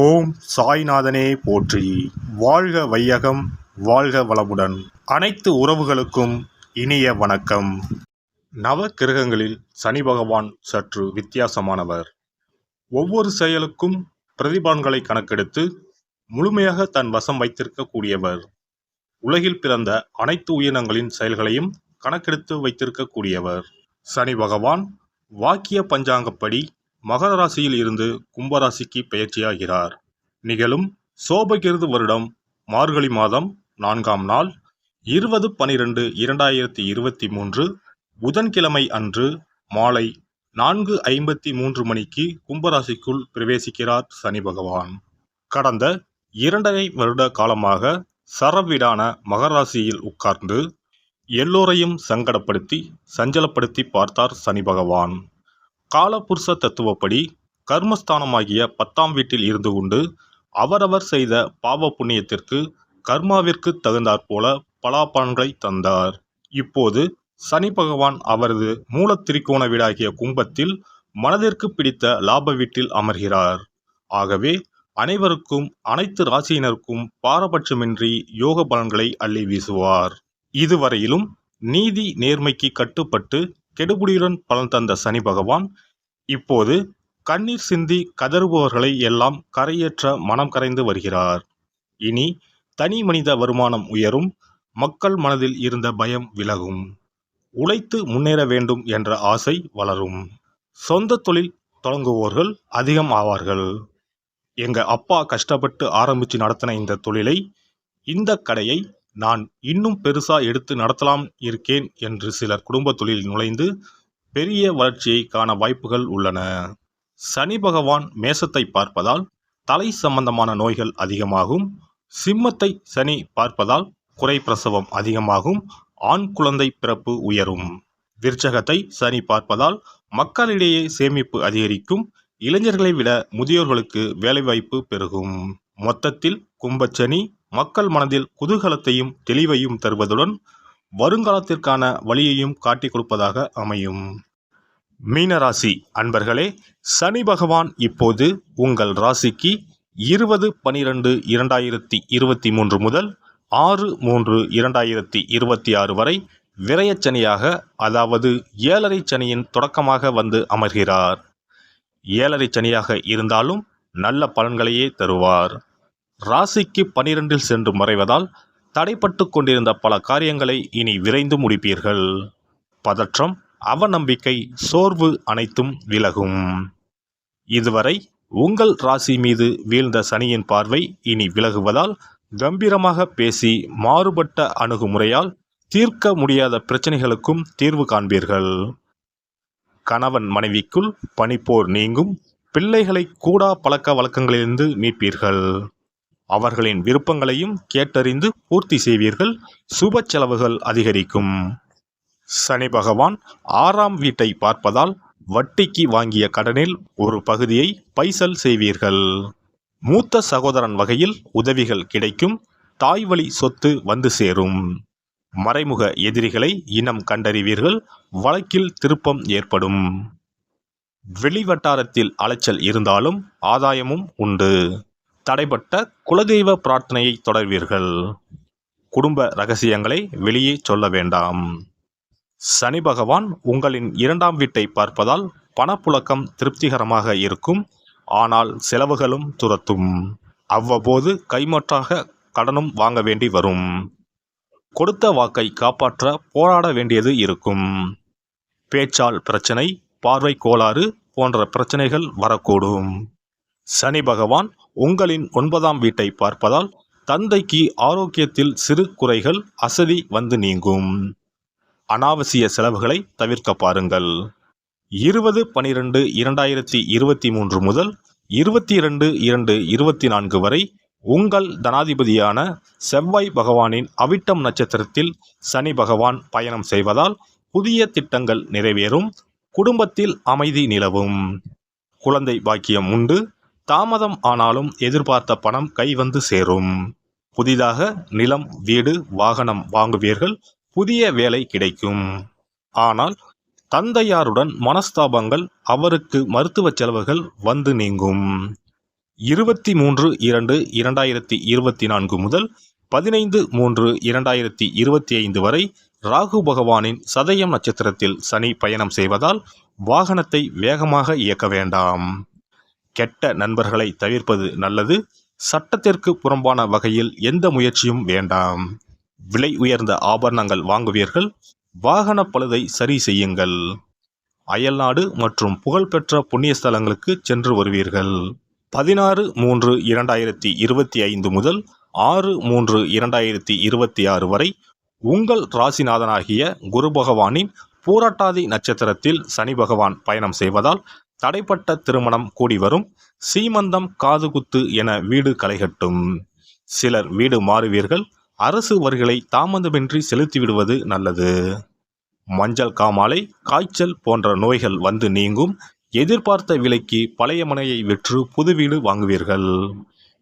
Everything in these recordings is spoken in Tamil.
ஓம் சாய்நாதனே போற்றி. வாழ்க வையகம் வாழ்க வளமுடன். அனைத்து உறவுகளுக்கும் இனிய வணக்கம். நவ கிரகங்களில் சனி பகவான் சற்று வித்தியாசமானவர். ஒவ்வொரு செயலுக்கும் பிரதிபலன்களை கணக்கெடுத்து முழுமையாக தன் வசம் வைத்திருக்கக்கூடியவர். உலகில் பிறந்த அனைத்து உயிரினங்களின் செயல்களையும் கணக்கெடுத்து வைத்திருக்கக்கூடியவர். சனி பகவான் வாக்கிய பஞ்சாங்கப்படி மகர ராசியில் இருந்து கும்பராசிக்கு பெயர்ச்சியாகிறார். நிகழும் சோபகிருது வருடம் மார்கழி மாதம் நான்காம் நாள் இருபது பனிரெண்டு இரண்டாயிரத்தி இருபத்தி மூன்று புதன்கிழமை அன்று மாலை நான்கு ஐம்பத்தி மூன்று மணிக்கு கும்பராசிக்குள் பிரவேசிக்கிறார் சனி பகவான். கடந்த இரண்டரை வருட காலமாக சரவீடான மகராசியில் உட்கார்ந்து எல்லோரையும் சங்கடப்படுத்தி சஞ்சலப்படுத்தி பார்த்தார் சனி பகவான். காலபுருஷ தத்துவப்படி கர்மஸ்தானமாகிய பத்தாம் வீட்டில் இருந்து கொண்டு அவரவர் செய்த பாவ புண்ணியத்திற்கு கர்மாவிற்கு தகுந்தாற்போல பலாபலன்களை தந்தார். இப்போது சனி பகவான் அவரது மூலத்திரிகோண வீடாகிய கும்பத்தில் மனதிற்கு பிடித்த லாப வீட்டில் அமர்கிறார். ஆகவே அனைவருக்கும் அனைத்து ராசியினருக்கும் பாரபட்சமின்றி யோக பலன்களை அள்ளி வீசுவார். இதுவரையிலும் நீதி நேர்மைக்கு கட்டுப்பட்டு கெடுபுடியுடன் பலன் தந்த சனி பகவான் இப்போது கண்ணீர் சிந்தி கதறுபவர்களை எல்லாம் கரையேற்ற மனம் கரைந்து வருகிறார். இனி தனி மனித வருமானம் உயரும் மக்கள் மனதில் இருந்த பயம் விலகும். உழைத்து முன்னேற வேண்டும் என்ற ஆசை வளரும். சொந்த தொழில் தொடங்குவோர்கள் அதிகம் ஆவார்கள். எங்க அப்பா கஷ்டப்பட்டு ஆரம்பித்து நடத்தின இந்த தொழிலை இந்த கடையை நான் இன்னும் பெருசா எடுத்து நடத்தலாம் இருக்கேன் என்று சிலர் குடும்ப தொழில் நுழைந்து பெரிய வளர்ச்சியை காண வாய்ப்புகள் உள்ளன. சனி பகவான் மேசத்தை பார்ப்பதால் தலை சம்பந்தமான நோய்கள் அதிகமாகும். சிம்மத்தை சனி பார்ப்பதால் குறை பிரசவம் அதிகமாகும். ஆண் குழந்தை பிறப்பு உயரும். விருச்சகத்தை சனி பார்ப்பதால் மக்களிடையே சேமிப்பு அதிகரிக்கும். இளைஞர்களை விட முதியோர்களுக்கு வேலைவாய்ப்பு பெருகும். மொத்தத்தில் கும்பச்சனி மக்கள் மனதில் குதூகலத்தையும் தெளிவையும் தருவதுடன் வருங்காலத்திற்கான வழியையும் காட்டிக் கொடுப்பதாக அமையும். மீனராசி அன்பர்களே சனி பகவான் இப்போது உங்கள் ராசிக்கு இருபது பனிரெண்டு இரண்டாயிரத்தி இருபத்தி மூன்று முதல் ஆறு மூன்று இரண்டாயிரத்தி இருபத்தி ஆறு வரை விரயச்சனியாக அதாவது ஏழரை சனியின் தொடக்கமாக வந்து அமர்கிறார். ஏழரை சனியாக இருந்தாலும் நல்ல பலன்களையே தருவார். ராசிக்கு பனிரெண்டில் சென்று மறைவதால் தடைப்பட்டு கொண்டிருந்த பல காரியங்களை இனி விரைந்து முடிப்பீர்கள். பதற்றம் அவநம்பிக்கை சோர்வு அனைத்தும் விலகும். இதுவரை உங்கள் ராசி மீது வீழ்ந்த சனியின் பார்வை இனி விலகுவதால் கம்பீரமாக பேசி மாறுபட்ட அணுகுமுறையால் தீர்க்க முடியாத பிரச்சனைகளுக்கும் தீர்வு காண்பீர்கள். கணவன் மனைவிக்குள் பனிப்போர் நீங்கும் பிள்ளைகளை கூடா பழக்க வழக்கங்களிலிருந்து மீட்பீர்கள். அவர்களின் விருப்பங்களையும் கேட்டறிந்து பூர்த்தி செய்வீர்கள். சுப செலவுகள் அதிகரிக்கும். சனி பகவான் ஆறாம் வீட்டை பார்ப்பதால் வட்டிக்கு வாங்கிய கடனில் ஒரு பகுதியை பைசல் செய்வீர்கள். மூத்த சகோதரன் வகையில் உதவிகள் கிடைக்கும். தாய் வழி சொத்து வந்து சேரும். மறைமுக எதிரிகளை இனம் கண்டறிவீர்கள். வழக்கில் திருப்பம் ஏற்படும். வெளிவட்டாரத்தில் அலைச்சல் இருந்தாலும் ஆதாயமும் உண்டு. தடைப்பட்ட குலதெய்வ பிரார்த்தனையை தொடர்வீர்கள். குடும்ப ரகசியங்களை வெளியே சொல்ல வேண்டாம். சனி பகவான் உங்களின் இரண்டாம் வீட்டை பார்ப்பதால் பணப்புழக்கம் திருப்திகரமாக இருக்கும். ஆனால் செலவுகளும் துரத்தும். அவ்வப்போது கைமாற்றாக கடனும் வாங்க வேண்டி வரும். கொடுத்த வாக்கை காப்பாற்ற போராட வேண்டியது இருக்கும். பேச்சால் பிரச்சனை பார்வை கோளாறு போன்ற பிரச்சனைகள் வரக்கூடும். சனி பகவான் உங்களின் ஒன்பதாம் வீட்டை பார்ப்பதால் தந்தைக்கு ஆரோக்கியத்தில் சிறு குறைகள் அசதி வந்து நீங்கும். அனாவசிய செலவுகளை தவிர்க்க பாருங்கள். இருபது பனிரெண்டு இரண்டாயிரத்தி இருபத்தி மூன்று முதல் இருபத்தி இரண்டு இரண்டு இருபத்தி நான்கு வரை உங்கள் தனாதிபதியான செவ்வாய் பகவானின் அவிட்டம் நட்சத்திரத்தில் சனி பகவான் பயணம் செய்வதால் புதிய திட்டங்கள் நிறைவேறும் குடும்பத்தில் அமைதி நிலவும். குழந்தை பாக்கியம் உண்டு. தாமதம் ஆனாலும் எதிர்பார்த்த பணம் கை வந்து சேரும். புதிதாக நிலம் வீடு வாகனம் வாங்குவீர்கள் புதிய வேலை கிடைக்கும். ஆனால் தந்தையாருடன் மனஸ்தாபங்கள் அவருக்கு மருத்துவ செலவுகள் வந்து நீங்கும். இருபத்தி மூன்று இரண்டு இரண்டாயிரத்தி இருபத்தி நான்கு முதல் பதினைந்து மூன்று இரண்டாயிரத்தி இருபத்தி ஐந்து வரை ராகு பகவானின் சதயம் நட்சத்திரத்தில் சனி பயணம் செய்வதால் வாகனத்தை வேகமாக இயக்க வேண்டாம். கெட்ட நண்பர்களை தவிர்ப்பது நல்லது. சட்டத்திற்கு புறம்பான வகையில் எந்த முயற்சியும் வேண்டாம். விலை உயர்ந்த ஆபரணங்கள் வாங்குவீர்கள். வாகன பழுதை சரி செய்யுங்கள். அயல்நாடு மற்றும் புகழ்பெற்ற புண்ணிய ஸ்தலங்களுக்கு சென்று வருவீர்கள். பதினாறு மூன்று இரண்டாயிரத்தி இருபத்தி ஐந்து முதல் ஆறு மூன்று இரண்டாயிரத்தி இருபத்தி ஆறு வரை உங்கள் ராசிநாதனாகிய குரு பகவானின் பூரட்டாதி நட்சத்திரத்தில் சனி பகவான் பயணம் செய்வதால் தடைப்பட்ட திருமணம் கூடி வரும். சீமந்தம் காதுகுத்து என வீடு களைகட்டும் சிலர் வீடு மாறுவீர்கள். அரசு வரிகளை தாமதமின்றி செலுத்திவிடுவது நல்லது. மஞ்சள் காமாலை காய்ச்சல் போன்ற நோய்கள் வந்து நீங்கும். எதிர்பார்த்த விலைக்கு பழைய மனையை விற்று புது வீடு வாங்குவீர்கள்.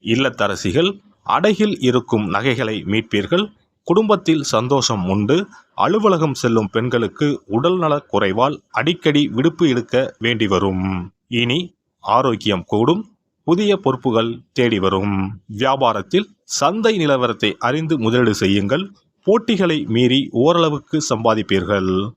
இல்லத்தரசிகள் அடகில் இருக்கும் நகைகளை மீட்பீர்கள். குடும்பத்தில் சந்தோஷம் உண்டு. அலுவலகம் செல்லும் பெண்களுக்கு உடல்நலக் குறைவால் அடிக்கடி விடுப்பு எடுக்க வேண்டி வரும். இனி ஆரோக்கியம் கூடும். புதிய பொறுப்புகள் தேடி வரும். வியாபாரத்தில் சந்தை நிலவரத்தை அறிந்து முதலீடு செய்யுங்கள். போட்டிகளை மீறி ஓரளவுக்கு சம்பாதிப்பீர்கள்.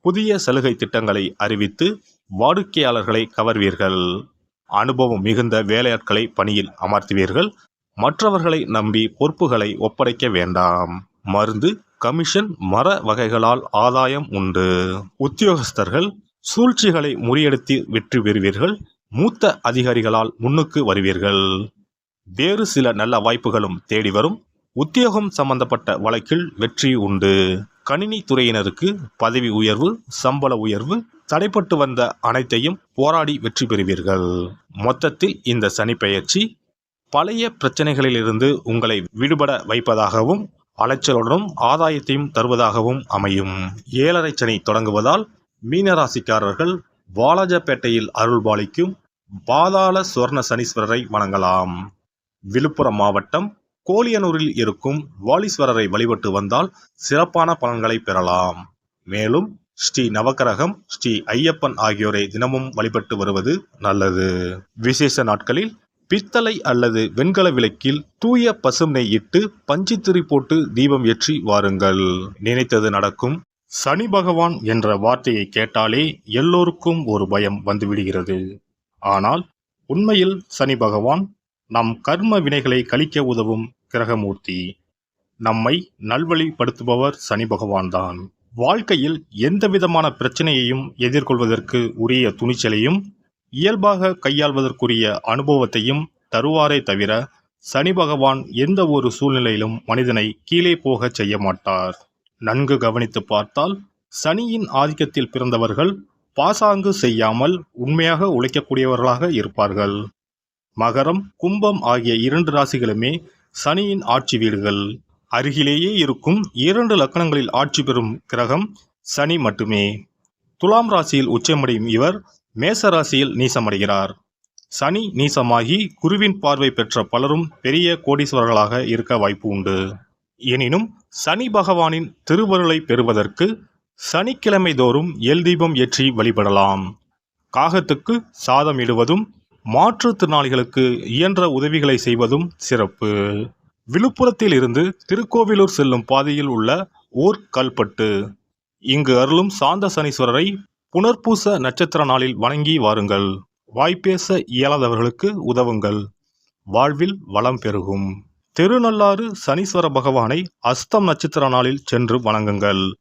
புதிய சலுகை திட்டங்களை அறிவித்து வாடிக்கையாளர்களை கவர்வீர்கள். அனுபவம் மிகுந்த வேலையாட்களை பணியில் அமர்த்துவீர்கள். மற்றவர்களை நம்பி பொறுப்புகளை ஒப்படைக்க வேண்டாம். மருந்து கமிஷன் மர வகைகளால் ஆதாயம் உண்டு. உத்தியோகஸ்தர்கள் சூழ்ச்சிகளை முறியடித்து வெற்றி பெறுவீர்கள். மூத்த அதிகாரிகளால் முன்னுக்கு வருவீர்கள். வேறு சில நல்ல வாய்ப்புகளும் தேடி வரும். உத்தியோகம் சம்பந்தப்பட்ட வழக்கில் வெற்றி உண்டு. கணினி துறையினருக்கு பதவி உயர்வு சம்பள உயர்வு தடைப்பட்டு வந்த அனைத்தையும் போராடி வெற்றி பெறுவீர்கள். மொத்தத்தில் இந்த சனிப்பெயர்ச்சி பழைய பிரச்சனைகளிலிருந்து உங்களை விடுபட வைப்பதாகவும் அலைச்சலுடனும் ஆதாயத்தையும் தருவதாகவும் அமையும். ஏழரை சனி தொடங்குவதால் மீனராசிக்காரர்கள் வாலாஜப்பேட்டையில் அருள்பாலிக்கும் பாதாள சுவர்ண சனீஸ்வரரை வணங்கலாம். விழுப்புரம் மாவட்டம் கோலியனூரில் இருக்கும் வாலீஸ்வரரை வழிபட்டு வந்தால் சிறப்பான பலன்களை பெறலாம். மேலும் ஸ்ரீ நவக்கிரகம் ஸ்ரீ ஐயப்பன் ஆகியோரை தினமும் வழிபட்டு வருவது நல்லது. விசேஷ நாட்களில் பித்தளை அல்லது வெண்கல விளக்கில் தூய பசுமை இட்டு பஞ்சுத்திரி போட்டு தீபம் ஏற்றி வாருங்கள். நினைத்தது நடக்கும். சனி பகவான் என்ற வார்த்தையை கேட்டாலே எல்லோருக்கும் ஒரு பயம் வந்துவிடுகிறது. ஆனால் உண்மையில் சனி பகவான் நம் கர்ம வினைகளை கழிக்க உதவும் கிரகமூர்த்தி. நம்மை நல்வழிப்படுத்துபவர் சனி பகவான்தான் வாழ்க்கையில் எந்த விதமான பிரச்சனையையும் எதிர்கொள்வதற்கு உரிய துணிச்சலையும் இயல்பாக கையாள்வதற்குரிய அனுபவத்தையும் தருவாரே தவிர சனி பகவான் எந்த ஒரு சூழ்நிலையிலும் மனிதனை கீழே போகச் செய்ய மாட்டார். நன்கு கவனித்து பார்த்தால் சனியின் ஆதிக்கத்தில் பிறந்தவர்கள் பாசாங்கு செய்யாமல் உண்மையாக உழைக்கக்கூடியவர்களாக இருப்பார்கள். மகரம் கும்பம் ஆகிய இரண்டு ராசிகளுமே சனியின் ஆட்சி வீடுகள். அருகிலேயே இருக்கும் இரண்டு லக்கணங்களில் ஆட்சி பெறும் கிரகம் சனி மட்டுமே. துலாம் ராசியில் உச்சமடையும் இவர் மேசராசியில் நீசமடைகிறார். சனி நீசமாகி குருவின் பார்வை பெற்ற பலரும் பெரிய கோடீஸ்வரர்களாக இருக்க வாய்ப்பு உண்டு. எனினும் சனி பகவானின் திருவருளை பெறுவதற்கு சனிக்கிழமை தோறும் எல் தீபம் ஏற்றி வழிபடலாம். காகத்துக்கு சாதம் இடுவதும் மாற்றுத்திறனாளிகளுக்கு இயன்ற உதவிகளை செய்வதும் சிறப்பு. விழுப்புரத்தில் இருந்து திருக்கோவிலூர் செல்லும் பாதையில் உள்ள ஓர் கல்பட்டு. இங்கு அருளும் சாந்த சனீஸ்வரரை புனர்பூச நட்சத்திர நாளில் வணங்கி வாருங்கள். வாய்ப்பேச இயலாதவர்களுக்கு உதவுங்கள். வாழ்வில் வளம் பெருகும். திருநள்ளாறு சனீஸ்வர பகவானை அஸ்தம் நட்சத்திர நாளில் சென்று வணங்குங்கள்.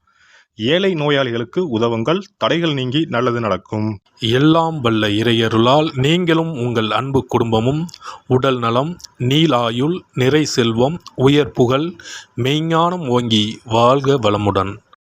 ஏழை நோயாளிகளுக்கு உதவுங்கள். தடைகள் நீங்கி நல்லது நடக்கும். எல்லாம் வல்ல இறையருளால் நீங்களும் உங்கள் அன்பு குடும்பமும் உடல் நலம் நீலாயுள் நிறை செல்வம் உயர் புகழ் மெய்ஞானம் ஓங்கி வாழ்க வளமுடன்.